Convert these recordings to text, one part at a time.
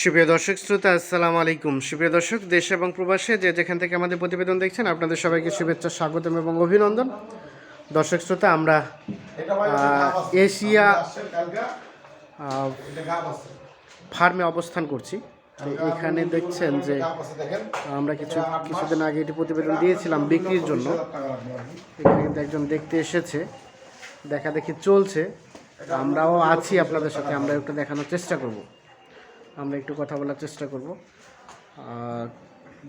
সুপ্রিয় দর্শক শ্রোতা আসসালামু আলাইকুম। সুপ্রিয় দর্শক দেশ এবং প্রবাসে যে যেখান থেকে আমাদের প্রতিবেদন দেখছেন আপনাদের সবাইকে শুভেচ্ছা স্বাগতম এবং অভিনন্দন। দর্শক শ্রোতা আমরা এশিয়া ফার্মে অবস্থান করছি। এখানে দেখছেন যে আমরা কিছু কিছুদিন আগে এটি প্রতিবেদন দিয়েছিলাম বিক্রির জন্য। এখানে কিন্তু একজন দেখতে এসেছে। দেখা দেখি চলছে। আমরাও আছি আপনাদের সাথে আমরা একটু দেখানোর চেষ্টা করব। আমরা একটু কথা বলার চেষ্টা করব। আর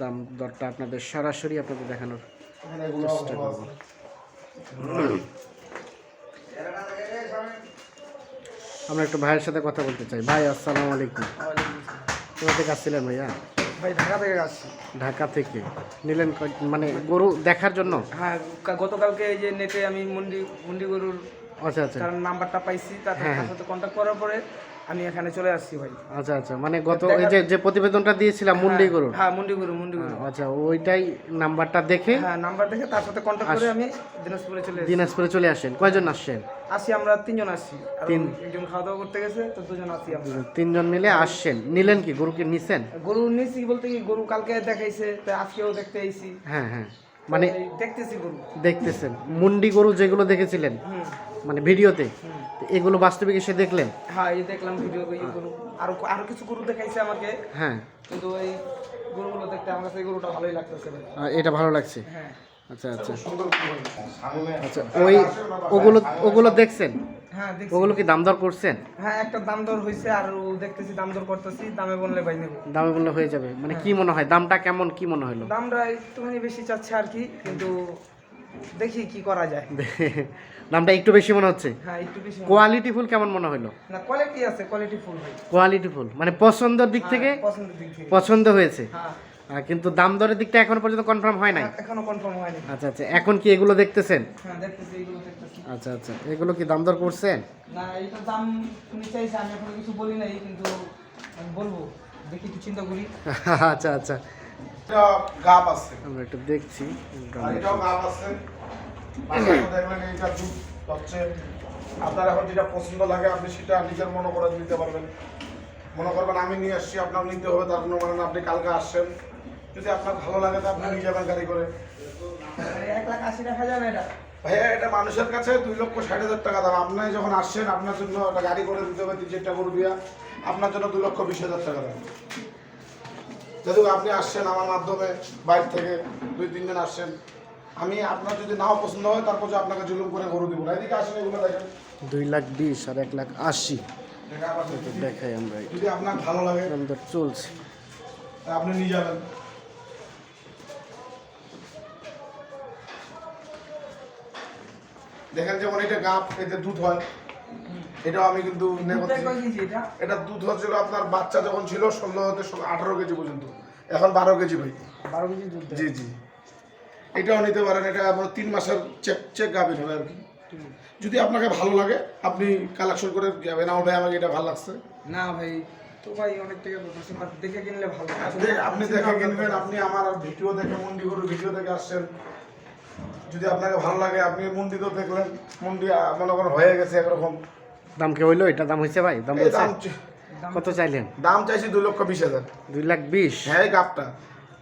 দাম দরটা আপনাদের সরাসরি আপনাদের দেখানোর চেষ্টা করব। আমরা একটু ভাইয়ের সাথে কথা বলতে চাই। ভাই আসসালামু আলাইকুম। কোথা থেকে আসছিলেন ভাইয়া? ভাই ঢাকা থেকে আসছি। ঢাকা থেকে। নিলেন মানে গরু দেখার জন্য? হ্যাঁ গতকালকে এই যে নেটে আমি মুন্ডি মুন্ডি গরুর আচ্ছা আচ্ছা। তার নাম্বারটা পাইছি তার হ্যাঁ, তার সাথে কন্ট্যাক্ট করার পরে আমি এখানে চলে আসছি ভাই। আচ্ছা আচ্ছা। মানে গত এই যে যে প্রতিবেদনটা দিয়েছিলাম মুন্ডি গরুর হ্যাঁ মুন্ডি গরু মুন্ডি গরু। আচ্ছা ওইটাই নাম্বারটা দেখে হ্যাঁ নাম্বার দেখে তার সাথে কন্ট্যাক্ট করে আমি দিনাজপুরে চলে দিনাজপুরে চলে আসেন। কয়জন আসছেন? আসি আমরা তিনজন আসছি। তিন। একজন খাওয়া দাওয়া করতে গেছে তো দুজন আসি আমরা। তিনজন মিলে আসছেন। নিলেন কি? গরুকে নিছেন? গরু নিছি বলতে কি গরু কালকে দেখাইছে তো আজকেও দেখতে আইছি। হ্যাঁ হ্যাঁ। মানে দেখতেছি গরু। দেখতেছেন। মুন্ডি গরু যেগুলো দেখেছিলেন? মানে ভিডিওতে? এগুলো বাস্তবিক এসে দেখলেন? হ্যাঁ এই দেখলাম ভিডিও গরু। আরও আরও কিছু গরু দেখাইছে আমাকে। হ্যাঁ। কিন্তু এই গরুগুলো দেখতে আমার কাছে গরুটা ভালোই লাগতেছে এটা ভালো লাগছে? হ্যাঁ। আচ্ছা আচ্ছা। আচ্ছা ওই ওগুলো ওগুলো দেখছেন? হ্যাঁ ওগুলো কি দাম দর করছেন? হ্যাঁ একটা দাম দর হয়েছে আর ও দেখতেছি দাম দর করতেছি দামে বললে ভাই নেব। দামে বললে হয়ে যাবে। মানে কি মনে হয়? দামটা কেমন কি মনে হলো? দামটা একটুখানি বেশি চাচ্ছে আর কি কিন্তু দেখি কি করা যায়। দামটা একটু বেশি মনে হচ্ছে। হ্যাঁ একটু বেশি কোয়ালিটি ফুল কেমন মনে হলো না কোয়ালিটি আছে কোয়ালিটি ফুল ভাই কোয়ালিটি ফুল মানে পছন্দের দিক থেকে হ্যাঁ, পছন্দের দিক থেকে। পছন্দ হয়েছে। হ্যাঁ। কিন্তু দাম দরের দিকটা এখনও পর্যন্ত কনফার্ম হয় নাই? এখনও কনফার্ম হয়নি। আচ্ছা আচ্ছা এখন কি এগুলো দেখতেছেন? হ্যাঁ দেখতেছি এইগুলো দেখতেছি। আচ্ছা আচ্ছা এগুলো কি দাম দর করছেন? না এইটার দাম তুমি চাইছে আমি এখনও কিছু বলি নাই কিন্তু বলব দেখি একটু চিন্তা করি। আচ্ছা আচ্ছা এটা গাব আছে। আমরা একটু দেখছি। এটাও গাব আছে। দেখলেন এইটা দুধ হচ্ছে। আপনার এখন যেটা পছন্দ লাগে আপনি সেটা নিজের মনে করে নিতে পারবেন। মনে করবেন আমি নিয়ে আসছি আপনার নিতে হবে তার মানে না, আপনি কালকে আসছেন। যদি আপনার ভালো লাগে তো আপনি নিয়ে যাবেন গাড়ি করে। এক লাখ আশি টাকা না এটা। ভাইয়া এটা মানুষের কাছে দুই লক্ষ ষাট হাজার টাকা দাম। আপনি যখন আসছেন আপনার জন্য একটা গাড়ি করে দিতে হবে তিন চারটা করে দিয়া। আপনার জন্য দুই লক্ষ বিশ হাজার টাকা দাম। যেহেতু আপনি আসছেন আমার মাধ্যমে বাইরে থেকে দুই তিনজন আসছেন। আমি আপনার যদি নাও পছন্দ হয় তারপর যে আপনাকে জুলুম করে গরু দিব না। এদিকে আসেন এগুলো দেখেন। দুই লাখ বিশ আর এক লাখ আশি। দেখাই আমরা যদি আপনার ভালো লাগে চলছে। আপনি নিয়ে যাবেন। দেখেন যেমন এটা গাপ এতে দুধ হয়। এটাও আমি কিন্তু এটা? দুধ হচ্ছিল আপনার বাচ্চা যখন ছিল ষোলো হতে আঠারো কেজি পর্যন্ত। এখন বারো কেজি ভাই। বারো কেজি দুধ জি জি। এটাও নিতে পারেন এটা আমার তিন মাসের চেক চেক গাভীর হবে আর কি। যদি আপনাকে ভালো লাগে আপনি কালেকশন করে যাবেন। আমার ভাই আমাকে এটা ভালো লাগছে। না ভাই তো ভাই অনেক টাকা দেখে কিনলে ভালো আপনি দেখে কিনবেন আপনি আমার ভিডিও দেখে মন্ডি ভিডিও দেখে আসছেন। যদি আপনাকে ভালো লাগে আপনি মন্ডি তো দেখলেন মন্ডি আহ, মনে করেন হয়ে গেছে একরকম। দাম কে হইল? এটা দাম হয়েছে ভাই? দাম বলছে কত চাইলেন? দাম চাইছি দুই লক্ষ বিশ হাজার। দুই লাখ বিশ? হ্যাঁ এই গাপটা।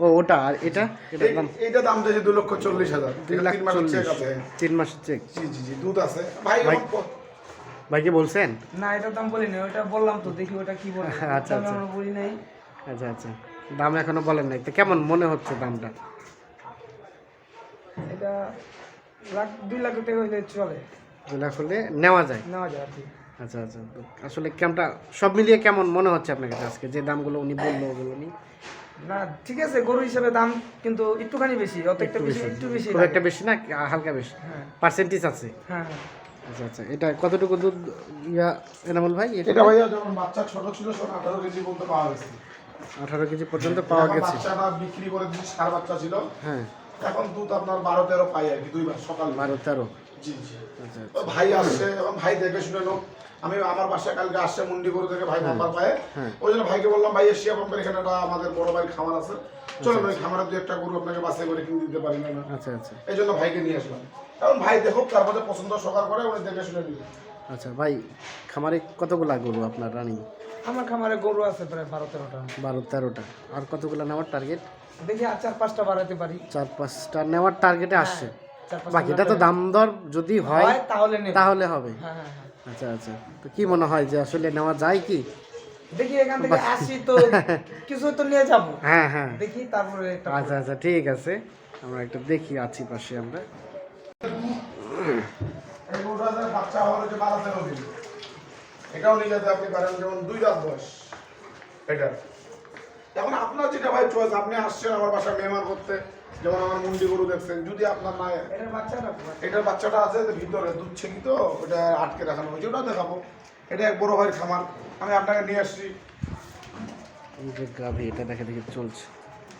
ও ওটা? আর এটা? এটার দাম? এই- এইটা দাম চাইছি দুই লক্ষ চল্লিশ হাজার। দুই এটা লাখ চল্লিশ চেক আছে। তিন মাসের চেক জি জি জি দুধ আছে। ভাই ভাই- এখন ভাই কি বলছেন? না এটার দাম বলিনি ওটা বললাম তো দেখি ওটা কি বলে। আচ্ছা, আচ্ছা। আমরা বলি নাই। আচ্ছা আচ্ছা। দাম এখনও বলেন নাই। তো কেমন মনে হচ্ছে দামটা? এটা লাখ দুই লাখ টাকা হইলে চলে। দুই লাখ হলে নেওয়া যায়। নেওয়া যায় আর কি। আচ্ছা আচ্ছা। আসলে কেমনটা সব মিলিয়ে কেমন মনে হচ্ছে আপনার কাছে আজকে? যে দামগুলো উনি বলল ওগুলো নিয়ে? না ঠিক আছে গরু হিসেবে দাম কিন্তু একটুখানি বেশি অত একটা বেশি একটু বেশি খুব একটা বেশি না হালকা বেশি। হ্যাঁ। পার্সেন্টেজ আছে? হ্যাঁ হ্যাঁ। আচ্ছা আচ্ছা। এটা কতটুকু দুধ ইয়া এনামুল ভাই? এটা ভাইয়া যখন বাচ্চা ছোট ছিল তখন আঠারো কেজি পর্যন্ত পাওয়া গেছে। আঠারো কেজি পর্যন্ত পাওয়া গেছে। বাচ্চাটা বিক্রি করে দিচ্ছি সার বাচ্চা ছিল হ্যাঁ। এখন দুধ আপনার বারো তেরো পাই আর কি দুইবার সকাল। বারো তেরো। জি জি আচ্ছা। ভাই আসছে এবং ভাই দেখে শুনে লোক আমি আমার বাসায় কালকে আসছে মুন্ডি করে থেকে ভাই নাম্বার পায়। হ্যাঁ। ওই জন্য ভাইকে বললাম ভাই এশিয়া পাম্পের এখানে একটা আমাদের বড় ভাইয়ের খামার আছে। চলুন ওই খামারের দু একটা গরু আপনাকে বাসায় করে কিনে দিতে পারি না না। আচ্ছা আচ্ছা। এই জন্য ভাইকে নিয়ে আসলাম। কারণ ভাই দেখুক তারপরে পছন্দ সকার করে উনি দেখে শুনে নিবে আচ্ছা ভাই খামারে কতগুলা গরু আপনার রানিং? আমার খামারে গরু আছে প্রায় বারো তেরোটা বারো তেরোটা। আর কতগুলো নেওয়ার টার্গেট দেখি আর চার পাঁচটা বাড়াতে পারি। চার পাঁচটা নেওয়ার টার্গেটে আসছে চার পাঁচটা বাকিটা তো দাম দর যদি হয় হয় তাহলে নেব। তাহলে হবে। হ্যাঁ হ্যাঁ হ্যাঁ। আচ্ছা আচ্ছা। তো কি মনে হয় যে আসলে নেওয়া যায় কি? দেখি এখান থেকে আসি তো কিছু তো নিয়ে যাব। হ্যাঁ হ্যাঁ। দেখি তারপরে একটা আচ্ছা আচ্ছা ঠিক আছে। আমরা একটা দেখি আছি পাশে আমরা। বাচ্চা হওয়ার যে বাড়াতে হবে এটাও নিয়ে যেতে আপনি পারেন যেমন দুই রাত বয়স। এটা। এখন আপনার যেটা ভাই চয়েস আপনি আসছেন আমার বাসায় মেহমান করতে। যেমন আমার মুন্ডি গরু দেখছেন যদি আপনার না এটার বাচ্চা এটার বাচ্চাটা আছে ভিতরে দুধ ছেঁকি তো ওটা আটকে রাখানো হয়েছে ওটা দেখাবো। এটা এক বড় ভাইয়ের খামার আমি আপনাকে নিয়ে আসছি। এই যে গাভি এটা দেখে দেখে চলছে।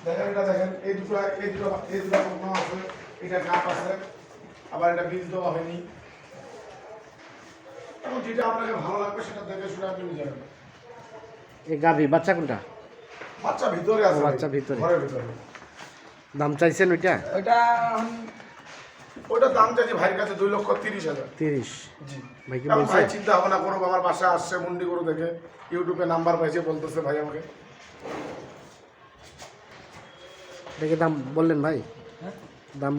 দেখেন এটা দেখেন এই দুটো এই দুটো এই দুটো আছে এটা গাপ আছে আবার এটা বীজ দেওয়া হয়নি। এখন যেটা আপনাকে ভালো লাগবে সেটা দেখে শুনে আপনি নিয়ে যাবেন এই গাভি বাচ্চা কোনটা? বাচ্চা ভিতরে আছে বাচ্চা ভিতরে। ঘরের ভিতরে। দাম চাইছেন ওইটা? ওইটা ওইটার দাম চাইছি ভাইয়ের কাছে দুই লক্ষ তিরিশ হাজার। তিরিশ। জি। ভাই ভাই চিন্তা ভাবনা করব আমার বাসায় আসছে মুন্ডি গরু দেখে ইউটিউবে নাম্বার পাইছে বলতেছে ভাই আমাকে। দেখে দাম বললেন ভাই? হ্যাঁ? দাম?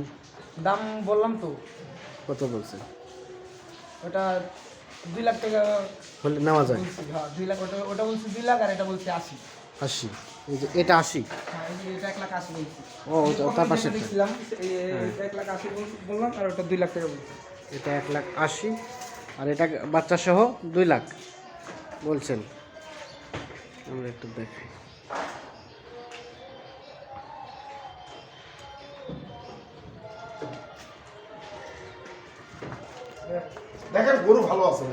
দাম বললাম তো। কত বলছে? ওটা দুই লাখ টাকা হলে নেওয়া যায়। হ্যাঁ দুই লাখ ওটা ওটা বলছি দুই লাখ আর এটা বলছি আশি। আশি। এই যে এটা আশি। হ্যাঁ এই যে এটা এক লাখ আশি ও তার পাশে দেখছিলাম এটা এক লাখ আশি বললাম আর ওটা দুই লাখ টাকা এটা এক লাখ আশি। আর এটা বাচ্চা সহ দুই লাখ বলছেন। আমরা একটু দেখি। দেখেন গরু ভালো আছে।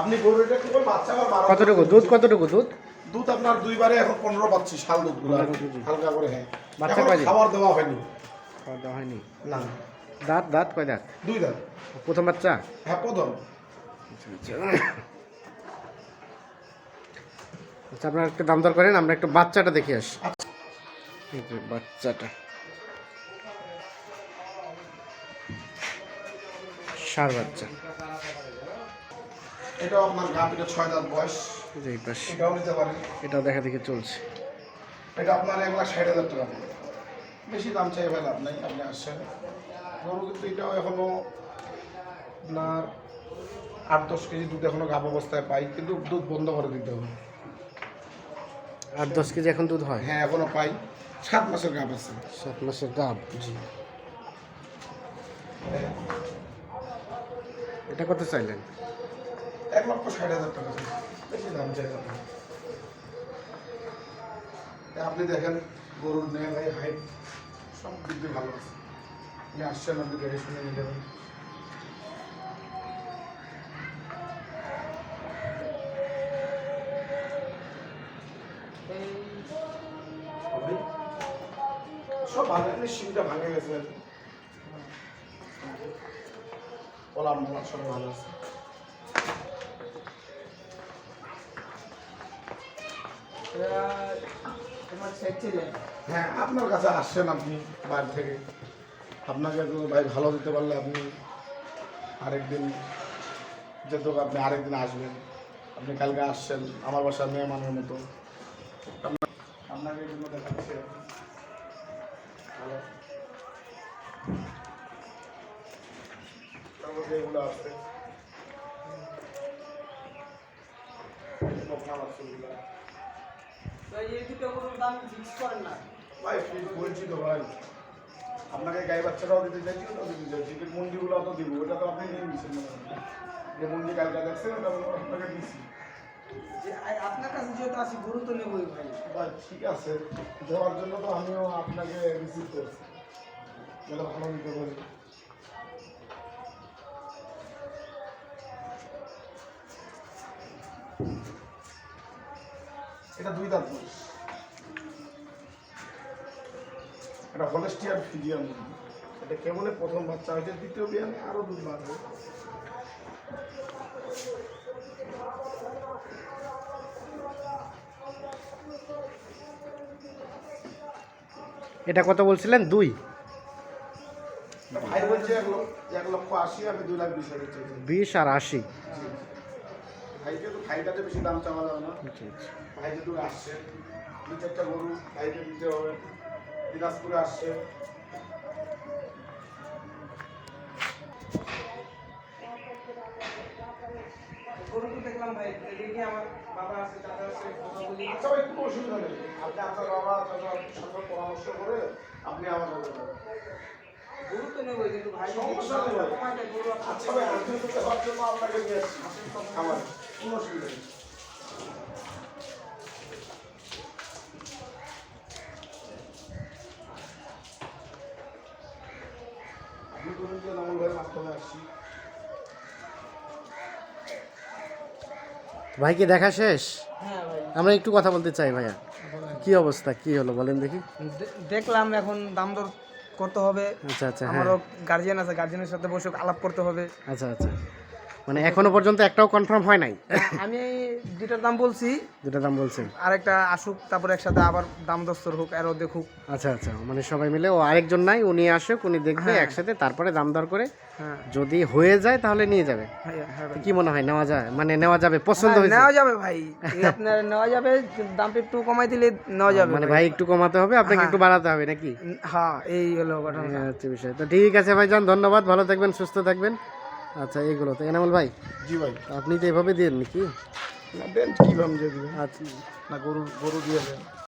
আপনি গরু এটা বাচ্চা কতটুকু? দুধ কতটুকু দুধ? দুধ আপনার দুইবারে এখন পনেরো পাচ্ছি শাল দুধগুলো। পনেরো হালকা করে হ্যাঁ। বাচ্চা এখনও খাবার দেওয়া হয়নি। খাওয়া দাওয়া হয়নি? না। দাঁত দাঁত কয় দাঁত? দুই দাঁত। প্রথম বাচ্চা? হ্যাঁ প্রথম। আচ্ছা আপনারা একটু দাম দর করেন আমরা একটু বাচ্চাটা দেখে আসি। বাচ্চাটা। সার বাচ্চা। এটাও আপনার গাভিটা ছয় দাঁত বয়স। যে এই পাশে। এটাও নিতে পারেন। এটাও দেখা দেখে চলছে। এটা আপনার এক লাখ ষাট হাজার টাকা। বেশি দাম চাই ভাই লাভ নাই আপনি আসছেন। গরু কিন্তু এটাও এখনও আপনার আট দশ কেজি দুধ এখনও গাভ অবস্থায় পাই কিন্তু দুধ বন্ধ করে দিতে হবে। আট দশ কেজি এখন দুধ হয়? হ্যাঁ এখনও পাই। সাত মাসের গাভ আছে। সাত মাসের গাব জি। এটা কত চাইলেন? এক লক্ষ ষাট হাজার টাকা। আপনি দেখেন, গরুর নেয় ভাই, হাইট সব দিক ভালো আছে। আপনি আসছেন, আপনি দেখে শুনে আপনি? সব আপনি সিমটা ভাঙে গেছে সব ভালো আছে। হ্যাঁ আপনার কাছে আসছেন আপনি বাইরে থেকে। আপনাকে তো ভাই ভালো দিতে পারলে আপনি আরেকদিন যেহেতু আপনি আরেকদিন আসবেন। আপনি কালকে আসছেন, আমার বাসার মেহমানের মতো। আপনাকে জন্য দেখাচ্ছে। আছে। বকনা বাছুরগুলো। এই দুটো গরুর দাম ফিক্স করেন না। ভাই ফিট বলছি তো ভাই। আপনাকে গাই বাচ্চাটাও দিতে চাইছি ওটাও দিতে চাইছি কিন্তু মুন্ডিগুলো অত দিব ওটা তো আপনি নিয়ে নিচ্ছেন যে মুন্ডি কালকে দেখছেন ওটা আপনাকে দিচ্ছি যে আপনার কাছে যেহেতু আসি গরু তো নেবই ভাই। ভাই ঠিক আছে। দেওয়ার জন্য তো আমিও আপনাকে রিসিভ করছি। যেটা ভালো নিতে পারি। এটা দুই দাঁত বয়স এটা হলেস্টিয়ার ফিজিয়াম। এটা কেবলে প্রথম বাচ্চা হয়েছে দ্বিতীয় বিয়ানে আরও দুধ বাড়বে এটা কত বলছিলেন? দুই? ভাই বলছে এক লক্ষ এক লক্ষ আশি আমি দুই লাখ বিশ হাজার বিশ আর আশি। ভাইকে তো খাইটাতে বেশি দাম চাওয়া যাবে না। আচ্ছা আচ্ছা। ভাই যেহেতু আসছে দু চারটা গরু ভাইকে দিতে হবে দিনাজপুরে আসছে গরু তো দেখলাম ভাই এদিকে আমার বাবা আছে চাচা আছে আচ্ছা ভাই কোনো অসুবিধা নেই। আপনি আপনার বাবা চাচার সঙ্গে পরামর্শ করে আপনি আমার। গরু তো নেব কিন্তু ভাই সমস্যা নেই। আপনার আচ্ছা ভাই আমি তো জন্য আপনাকে নিয়ে আসছি। আমার কোনো অসুবিধা নেই ভাই কি দেখা শেষ? হ্যাঁ আমরা একটু কথা বলতে চাই ভাইয়া। কি অবস্থা? কি হলো বলেন দেখি। দেখলাম এখন দাম দর করতে হবে। আচ্ছা আচ্ছা হ্যাঁ। আমারও গার্জিয়ান আছে গার্জিয়ানের সাথে বসে আলাপ করতে হবে। আচ্ছা আচ্ছা। মানে এখনও পর্যন্ত একটাও কনফার্ম হয় নাই। আমি দুটার দাম বলছি যেটা দাম বলছেন? আরেকটা আসুক তারপরে একসাথে আবার দাম দস্তর হোক আরও দেখুক। আচ্ছা আচ্ছা মানে সবাই মিলে ও আরেকজন নাই উনি আসুক উনি দেখবে হ্যাঁ। একসাথে তারপরে দাম দর করে হ্যাঁ। যদি হয়ে যায় তাহলে নিয়ে যাবে। হ্যাঁ। কি মনে হয় নেওয়া যায় মানে নেওয়া যাবে পছন্দ হ্যাঁ, হয়েছে? নেওয়া যাবে ভাই। আপনার নেওয়া যাবে দামটা একটু কমাই দিলে নেওয়া যাবে মানে ভাই। একটু কমাতে হবে আপনাকে। একটু বাড়াতে হবে নাকি? হ্যাঁ এই হলো ঘটনা হচ্ছে বিষয়। তো ঠিক আছে ভাই যান ধন্যবাদ ভালো থাকবেন সুস্থ থাকবেন। আচ্ছা এগুলো তো। এনামল ভাই? জি ভাই। আপনি তো এভাবে দেন নাকি না দেন কীভাবে দিয়ে দেবেন আচ্ছা। না গরু গরু দিয়ে দেন।